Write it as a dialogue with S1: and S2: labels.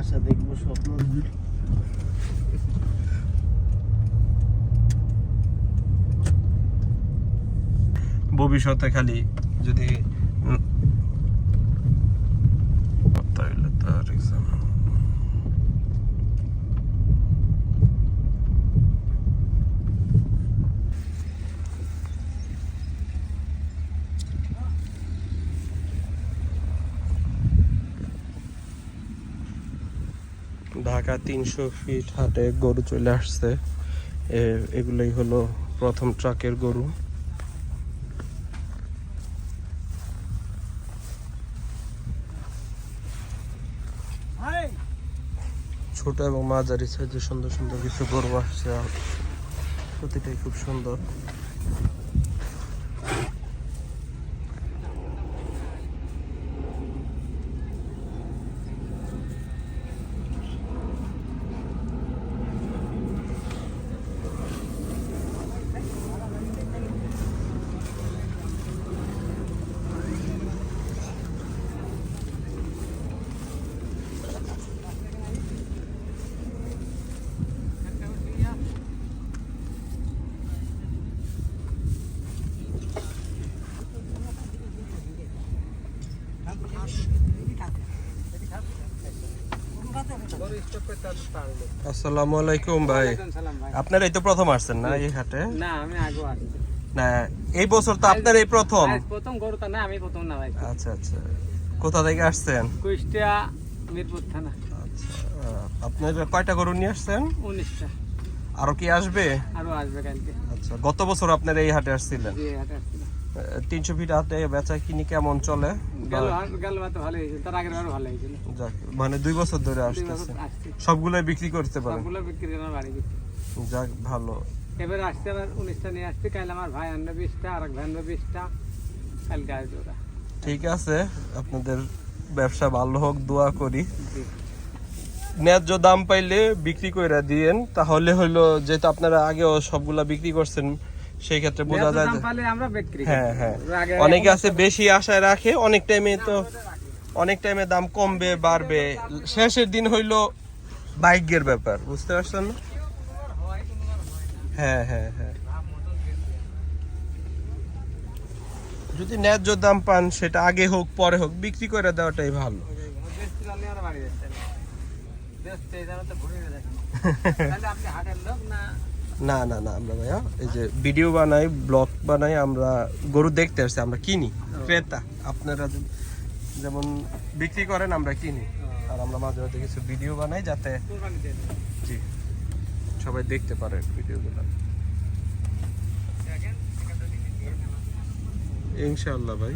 S1: আশা দেখব স্বপ্ন।
S2: ভবিষ্যতে খালি যদি তার exam ঢাকা তিনশো ফিট হাটে গরু চলে আসছে। এ- এগুলোই হলো প্রথম ট্রাকের গরু। ছোট এবং মাঝারি সাইজের সুন্দর সুন্দর কিছু গরু আসছে। প্রতিটাই খুব সুন্দর। আসসালামু আলাইকুম ভাই। আপনার এই তো প্রথম আসছেন না এই হাটে?
S3: না আমি আগে আসছি।
S2: না এই বছর তো আপনার এই প্রথম।
S3: প্রথম গরু তা না আমি প্রথম না ভাই।
S2: আচ্ছা আচ্ছা। কোথা থেকে আসছেন?
S3: কুষ্টিয়া মিরপুর থানা।
S2: আচ্ছা আপনার কয়টা গরু নিয়ে আসছেন?
S3: উনিশটা।
S2: আরও কি আসবে?
S3: আরও আসবে কালকে।
S2: আচ্ছা গত বছর আপনার এই হাটে আসছিলেন।
S3: জি হাটে
S2: তিনশো ফিট হাটে বেচা কিনি কেমন চলে? মানে দুই বছর ধরে আসতেছে। সবগুলাই বিক্রি করতে
S3: সবগুলো করে
S2: যাক ভালো।
S3: এবার আসছে আবার উনিশটা নিয়ে আসছি কাল আমার ভাই আনবে বিশটা আর এক ভাই আনবে বিশটা। ওরা।
S2: ঠিক আছে আপনাদের ব্যবসা ভালো হোক দোয়া করি। ন্যায্য দাম পাইলে বিক্রি কইরা দিয়েন তাহলে হইল যেহেতু আপনারা আগেও সবগুলা বিক্রি করছেন সেই ক্ষেত্রে বোঝা যায়। হ্যাঁ হ্যাঁ। অনেকে আছে বেশি আশায় রাখে অনেক টাইমে তো অনেক টাইমে দাম কমবে বাড়বে। শেষের দিন হইল ভাগ্যের ব্যাপার বুঝতে পারছেন না? হ্যাঁ হ্যাঁ হ্যাঁ। যদি ন্যায্য দাম পান সেটা আগে হোক পরে হোক বিক্রি করে দেওয়াটাই ভালো।
S3: আপনি হাটের লোক না?
S2: না না না, আমরা ভাইয়া, এই যে ভিডিও বানাই, ব্লগ বানাই, আমরা গরু দেখতে আসছি, আমরা কিনি। ক্রেতা, আপনারা যেমন বিক্রি করেন, আমরা কিনি। আর আমরা মাঝে মাঝে কিছু ভিডিও বানাই যাতে। জি। সবাই দেখতে পারে ভিডিওগুলো। ইনশাআল্লাহ ভাই।